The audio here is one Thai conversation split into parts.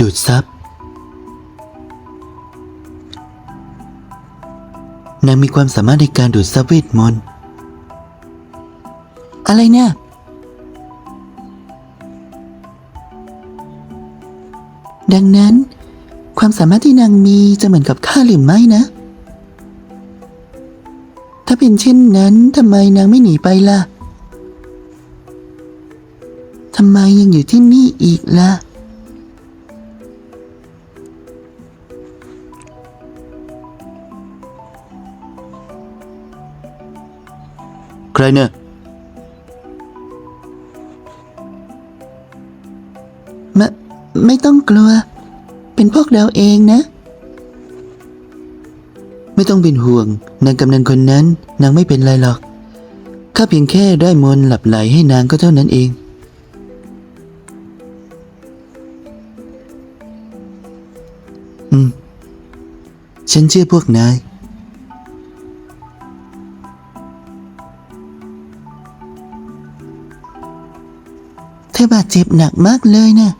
ดูดซับนางมีความสามารถในการดูดซับเวทมนต์อะไรเนี่ยดังนั้น ความสามารถที่นางมีจะเหมือนกับข้าหรือไม่นะ ถ้าเป็นเช่นนั้นทำไมนางไม่หนีไปล่ะทำไมยังอยู่ที่นี่อีกล่ะ ใครเนี่ย ไม่ไม่ต้องกลัว เป็นพวกเราเองนะ ไม่ต้องเป็นห่วง นางกำนันคนนั้น นางไม่เป็นไรหรอก ข้าเพียงแค่ได้มนต์หลับไหลให้นางก็เท่านั้นเอง อืม ฉันเชื่อพวกนาย บาดเจ็บหนักมากเลยนะ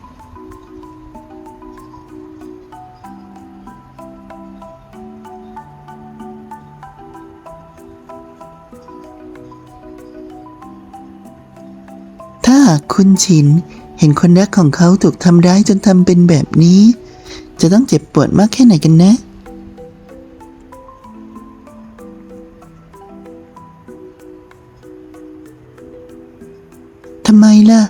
ถ้าหากคุณฉินเห็นคนรักของเขาถูกทำร้ายจนทำเป็นแบบนี้ จะต้องเจ็บปวดมากแค่ไหนกันนะ ทำไมล่ะ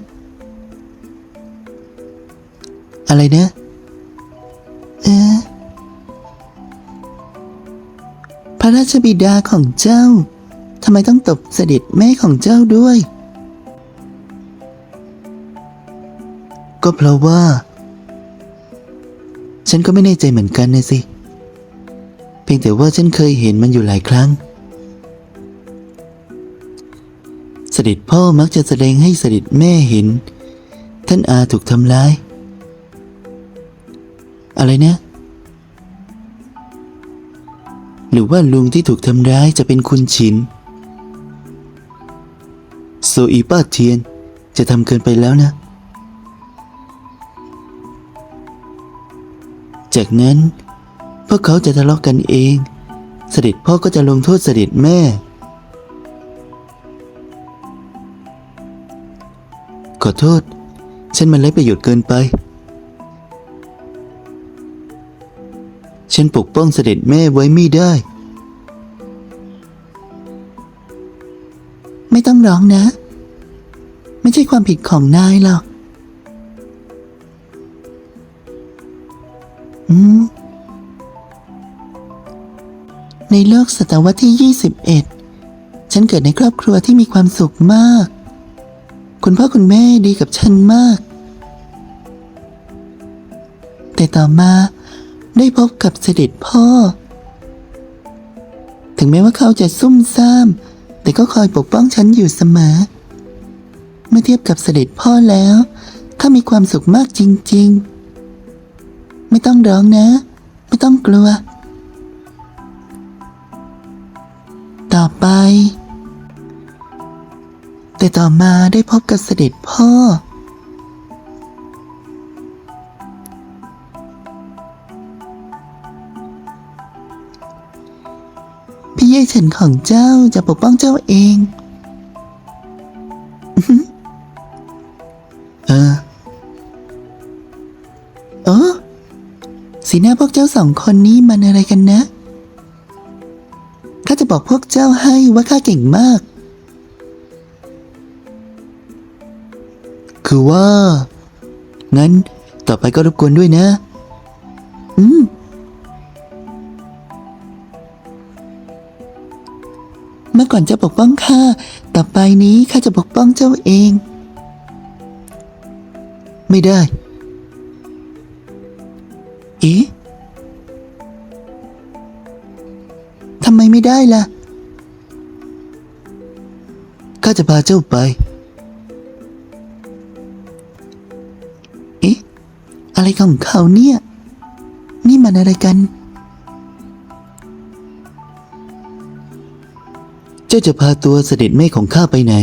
อะไรเนะ เอ๊ะพระราชบิดาของเจ้าทำไมต้องตบเสด็จแม่ของเจ้าด้วย ก็เพราะว่า ฉันก็ไม่แน่ใจเหมือนกันนะสิ เพียงแต่ว่าฉันเคยเห็นมันอยู่หลายครั้ง เสด็จพ่อมักจะแสดงให้เสด็จแม่เห็น ท่านอาถูกทำร้าย อะไรนะ หรือว่าลุงที่ถูกทำร้ายจะเป็นคุณชินโซอีป้าเทียนจะทำเกินไปแล้วนะ จากนั้นพวกเขาจะทะเลาะกันเอง เสด็จพ่อก็จะลงโทษเสด็จแม่ ขอโทษ ฉันมันไร้ประโยชน์เกินไป ฉันปกป้องเสด็จแม่ไว้ไม่ได้ ไม่ต้องร้องนะ ไม่ใช่ความผิดของนายหรอก อืม ในโลกศตวรรษที่ 21 ฉันเกิดในครอบครัวที่มีความสุขมาก คุณพ่อคุณแม่ดีกับฉันมาก แต่ต่อมา ได้พบกับเสด็จพ่อ ถึงแม้ว่าเขาจะซุ่มซ่าม แต่ก็คอยปกป้องฉันอยู่เสมอ เมื่อเทียบกับเสด็จพ่อแล้วข้ามีความสุขมากจริง ๆ ไม่ต้องร้องนะ ไม่ต้องกลัว ต่อไป แต่ต่อมาได้พบกับเสด็จพ่อ ย่เฉินของเจ้าจะปกป้องเจ้าเอง เออเออสีหน้าพวกเจ้าสองคนนี้มันอะไรกันนะ ข้าจะบอกพวกเจ้าให้ว่าข้าเก่งมาก คือว่า งั้นต่อไปก็รบกวนด้วยนะ ก่อนจะปกป้องข้า ต่อไปนี้ข้าจะปกป้องเจ้าเอง ไม่ได้ เอ๊ะทำไมไม่ได้ล่ะ ข้าจะพาเจ้าไป เอ๊ะ อะไรของเขาเนี่ย นี่มันอะไรกัน เจ้าจะพาตัวเสด็จแม่ของข้าไปไหน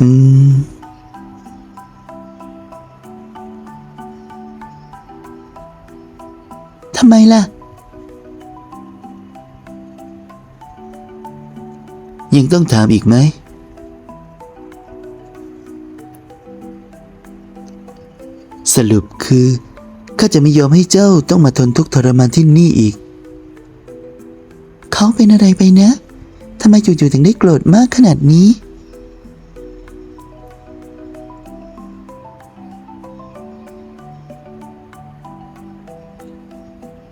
อืม ทำไมล่ะ ยังต้องถามอีกไหม สรุปคือ ข้าจะไม่ยอมให้เจ้าต้องมาทนทุกข์ทรมานที่นี่อีก เขาเป็นอะไรไปนะทำไมอยู่ๆถึงได้โกรธมากขนาดนี้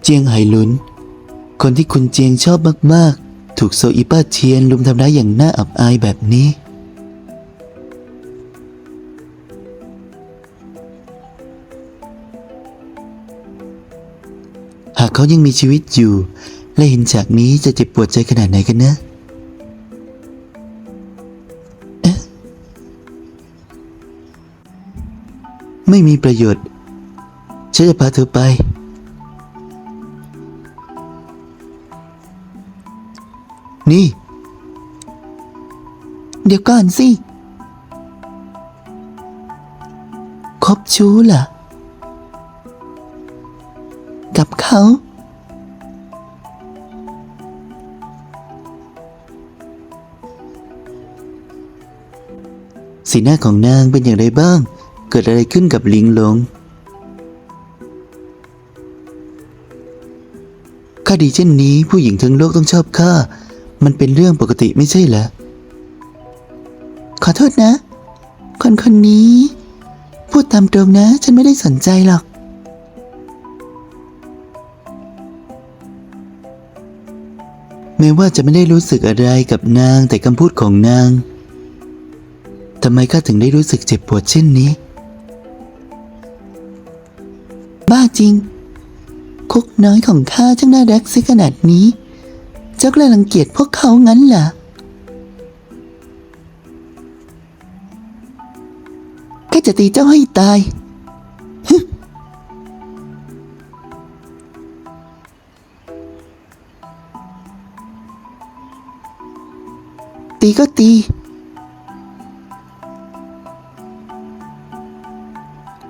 เจียงไหหลุน คนที่คุณเจียงชอบมากๆ ถูกโซอีป้าเทียนลุมทำร้ายอย่างน่าอับอายแบบนี้หากเขายังมีชีวิตอยู่ และเห็นฉากนี้จะเจ็บปวดใจขนาดไหนกันนะเอ๊ะไม่มีประโยชน์ ฉันจะพาเธอไป นี่ เดี๋ยวก่อนสิ คบชู้เหรอ กับเขา สีหน้าของนางเป็นอย่างไรบ้าง เกิดอะไรขึ้นกับลิงหลง ข้าดีเช่นนี้ผู้หญิงทั้งโลกต้องชอบข้า มันเป็นเรื่องปกติไม่ใช่เหรอ ขอโทษนะ คนคนนี้ พูดตามตรงนะ ฉันไม่ได้สนใจหรอก แม้ว่าจะไม่ได้รู้สึกอะไรกับนางแต่คำพูดของนาง ทำไมข้าถึงได้รู้สึกเจ็บปวดเช่นนี้ บ้าจริง คุกน้อยของข้าช่างน่ารักซิขนาดนี้ เจ้าก็เลยรังเกียจพวกเขางั้นเหรอข้าจะตีเจ้าให้ตายตีก็ตี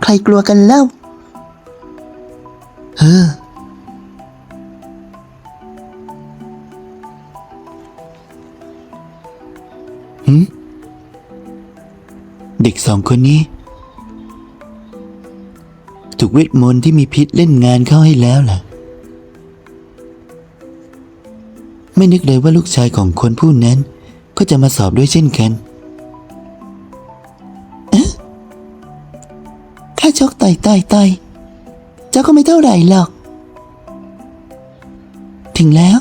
รกลัวกันเล่า เฮ้อหืมเด็กสองคนนี้ ถูกเวทมนต์ที่มีพิษเล่นงานเข้าให้แล้วล่ะ ไม่นึกเลยว่าลูกชายของคนผู้นั้นก็จะมาสอบด้วยเช่นกัน ข้าชกต่อยต่อยต่อยเจ้าก็ไม่เท่าไหร่หรอก ถึงแล้ว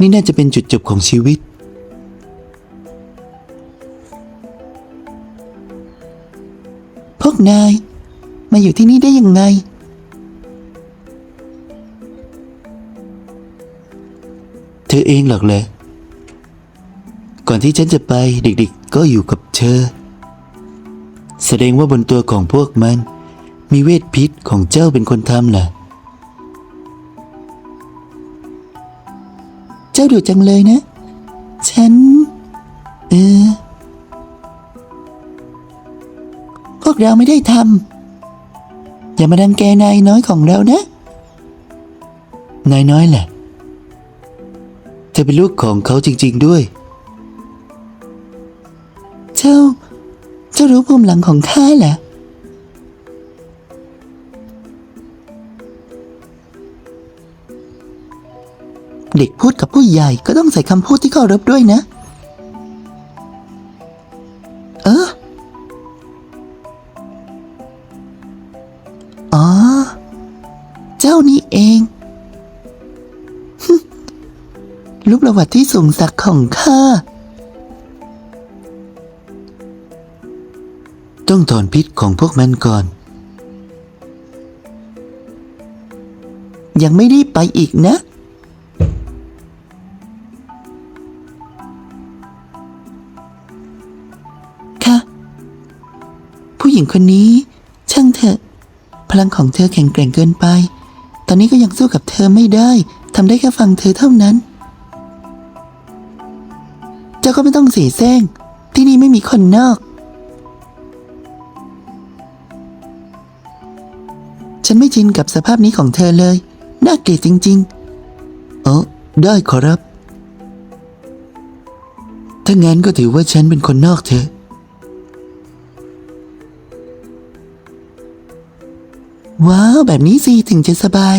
นี่น่าจะเป็นจุดจบของชีวิต พวกนาย มาอยู่ที่นี่ได้ยังไง เธอเองหรอกเลยก่อนที่ฉันจะไปเด็กๆก็อยู่กับเธอ สดงว่าบนตัวของพวกมัน มีเวทพิษของเจ้าเป็นคนทำล่ะ เจ้าดุจังเลยนะ ฉัน เออ พวกเราไม่ได้ทำอย่ามาดังแกนายน้อยของเรานะ นายน้อยแหละเธอเป็นลูกของเขาจริง ๆด้วย เจ้า จ้ารู้ภูมิหลังของข้าเหรอเด็กพูดกับผู้ใหญ่ก็ต้องใส่คำพูดที่เคารพด้วยนะ เอออ๋อ เจ้านี่เองฮึลูกประวัติที่สูงสักของข้า ต้องถอนพิษของพวกมันก่อน ยังไม่ได้ไปอีกนะ ค่ะ ผู้หญิงคนนี้ ช่างเถอะ พลังของเธอแข็งแกร่งเกินไป ตอนนี้ก็ยังสู้กับเธอไม่ได้ทำได้แค่ฟังเธอเท่านั้น เจ้าก็ไม่ต้องเสียแซงที่นี่ไม่มีคนนอก ฉันไม่ชินกับสภาพนี้ของเธอเลย น่าเกลียดจริงๆอ๋อได้ขอรับ ถ้างั้นก็ถือว่าฉันเป็นคนนอกเธอ ว้าว แบบนี้สิถึงจะสบาย